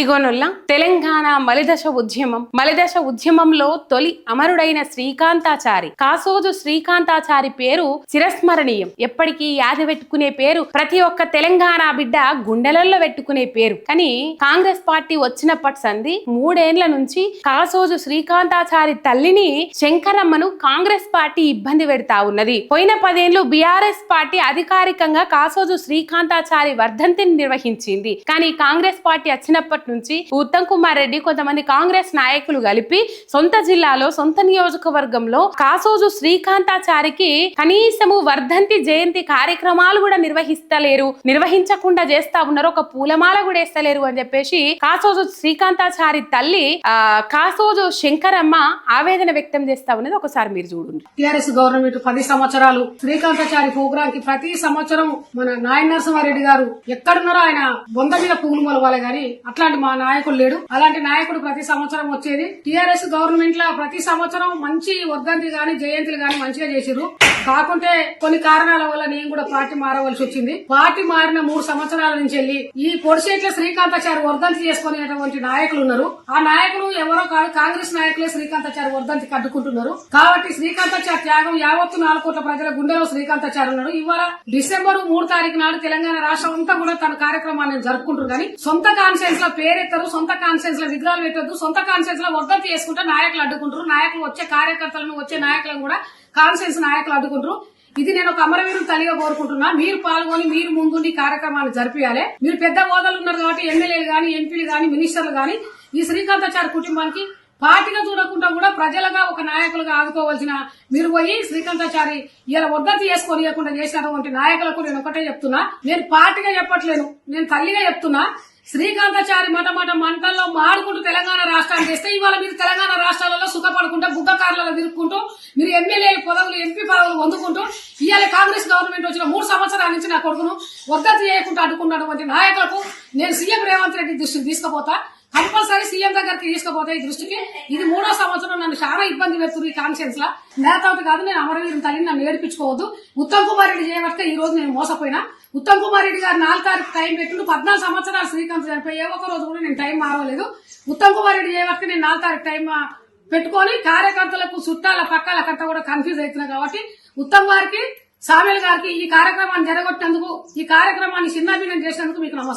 ఇగోనుల్లా తెలంగాణ మలిదశ ఉద్యమం. మలిదశ ఉద్యమంలో తొలి అమరుడైన శ్రీకాంతాచారి. కాసోజు శ్రీకాంతాచారి పేరు చిరస్మరణీయం. ఎప్పటికీ యాది పెట్టుకునే పేరు ప్రతి ఒక్క తెలంగాణ బిడ్డ గుండెలలో పెట్టుకునే పేరు. కానీ కాంగ్రెస్ పార్టీ వచ్చినప్పటి సంది మూడేండ్ల నుంచి కాసోజు శ్రీకాంతాచారి తల్లిని శంకరమ్మను కాంగ్రెస్ పార్టీ ఇబ్బంది పెడతా ఉన్నది. పోయిన పదేండ్లు బీఆర్ఎస్ పార్టీ అధికారికంగా కాసోజు శ్రీకాంతాచారి వర్ధంతిని నిర్వహించింది. కానీ కాంగ్రెస్ పార్టీ వచ్చినప్పటి నుంచి ఉత్తమ్ కుమార్ రెడ్డి కొంతమంది కాంగ్రెస్ నాయకులు కలిపి సొంత జిల్లాలో సొంత నియోజకవర్గంలో కాసోజు శ్రీకాంతాచారికి కనీసము వర్ధంతి జయంతి కార్యక్రమాలు కూడా నిర్వహిస్తలేరు. నిర్వహించకుండా చేస్తా ఉన్నారు. ఒక పూలమాల కూడా వేస్తలేరు అని చెప్పేసి కాసోజు శ్రీకాంతాచారి తల్లి ఆ కాసోజు శంకరమ్మ ఆవేదన వ్యక్తం చేస్తా ఉన్నది. ఒకసారి మీరు చూడండి. టిఆర్ఎస్ గవర్నమెంట్ పది సంవత్సరాలు శ్రీకాంతాచారి ప్రోగ్రామ్కి ప్రతి సంవత్సరం మన నాయన నరసింహారెడ్డి గారు ఎక్కడున్నారో ఆయన బొంద మీద పువ్వులు మొలవాలి గాని అట్లాంటి మా నాయకుడు లేడు. అలాంటి నాయకుడు ప్రతి సంవత్సరం వచ్చేది. టిఆర్ఎస్ గవర్నమెంట్లో ప్రతి సంవత్సరం మంచి వర్ధంతి గాని జయంతులు గాని మంచిగా చేసిరు కాకుంటే కొన్ని కారణాల వల్ల నేను కూడా పార్టీ మారవలసి వచ్చింది. పార్టీ మారిన మూడు సంవత్సరాల నుంచి వెళ్ళి ఈ పొడిసేట్ల శ్రీకాంతాచారి వర్ధంతి చేసుకునేటువంటి నాయకులు ఉన్నారు. ఆ నాయకులు ఎవరో కాదు కాంగ్రెస్ నాయకులే శ్రీకాంతాచారి వర్ధంతి కట్టుకుంటున్నారు కాబట్టి శ్రీకాంతాచారి త్యాగం యావత్తు నాలుగు కోట్ల ప్రజల గుండెలో శ్రీకాంతాచారి ఉన్నాడు. ఇవాళ డిసెంబర్ మూడు తారీఖు నాడు తెలంగాణ రాష్ట్రం అంతా కూడా తన కార్యక్రమాన్ని జరుపుకుంటారు కానీ సొంత కాన్ఫరెన్స్లో పేరెత్తారు సొంత కాన్ఫరెన్స్లో విగ్రహాలు పెట్టద్దు సొంత కాన్ఫరెన్స్లో వర్ధంతి చేసుకుంటే నాయకులు అడ్డుకుంటారు నాయకులు వచ్చే కార్యకర్తలను వచ్చే నాయకులను కూడా కాన్సెన్స్ నాయకులు అడ్డుకుంటారు. ఇది నేను ఒక అమరవీరు తల్లిగా కోరుకుంటున్నా. మీరు పాల్గొని మీరు ముందుండి కార్యక్రమాలు జరిపించాలి జరిపియాలి. మీరు పెద్ద హోదాలు ఉన్నారు కాబట్టి ఎమ్మెల్యేలు గాని ఎంపీలు గాని మినిస్టర్లు గాని ఈ శ్రీకాంతాచారి కుటుంబానికి పార్టీగా చూడకుండా కూడా ప్రజలుగా ఒక నాయకులుగా ఆదుకోవాల్సిన మీరు పోయి శ్రీకాంతాచారి ఇలా వద్దతి చేసుకొని ఇవ్వకుండా చేసినటువంటి నాయకులకు నేను ఒకటే చెప్తున్నా. నేను పార్టీగా చెప్పట్లేను. నేను తల్లిగా చెప్తున్నా. శ్రీకాంతాచారి మట మట మంటల్లో మాడుకుంటూ తెలంగాణ రాష్ట్రాన్ని చేస్తే ఇవాళ మీరు తెలంగాణ రాష్ట్రాలలో సుఖపడుకుంటూ బుగ్గకారులలో తిరుక్కుంటూ మీరు ఎమ్మెల్యేలు పదవులు ఎంపీ పదవులు పొందుకుంటూ ఇవాళ కాంగ్రెస్ గవర్నమెంట్ వచ్చిన మూడు సంవత్సరాల నుంచి నా కొడుకును వద్దతి చేయకుండా అడ్డుకున్నటువంటి నాయకులకు నేను సీఎం రేవంత్ రెడ్డి దృష్టికి తీసుకుపోతా. కంపల్సరీ సీఎం దగ్గరికి తీసుకుపోతే ఈ దృష్టికి. ఇది మూడో సంవత్సరం నన్ను చాలా ఇబ్బంది పెడుతుంది ఈ కాన్షియన్స్ లా. నేతవుట్ కాదు నేను అమరవీరుని తల్లిని నన్ను ఏడిపించుకోవద్దు. ఉత్తమ్ కుమార్ రెడ్డి చేయబట్టే ఈ రోజు నేను మోసపోయినా. ఉత్తమ్ కుమార్ రెడ్డి గారు నాలుగు తారీఖు టైం పెట్టుండు పద్నాలుగు సంవత్సరాలు శ్రీకాంత్ చనిపోయి ఏ ఒక్క రోజు కూడా నేను టైం మారలేదు. ఉత్తమ్ కుమార్ రెడ్డి చేయబట్టే నేను నాలుగు తారీఖు టైం పెట్టుకొని కార్యకర్తలకు చుట్టాల పక్కాల కట్ట కూడా కన్ఫ్యూజ్ అవుతున్నా కాబట్టి ఉత్తమ్ గారికి సామెల్ గారికి ఈ కార్యక్రమాన్ని జరగొట్టినందుకు ఈ కార్యక్రమాన్ని చిన్నాభిన్నం చేసినందుకు మీకు నమస్కారం.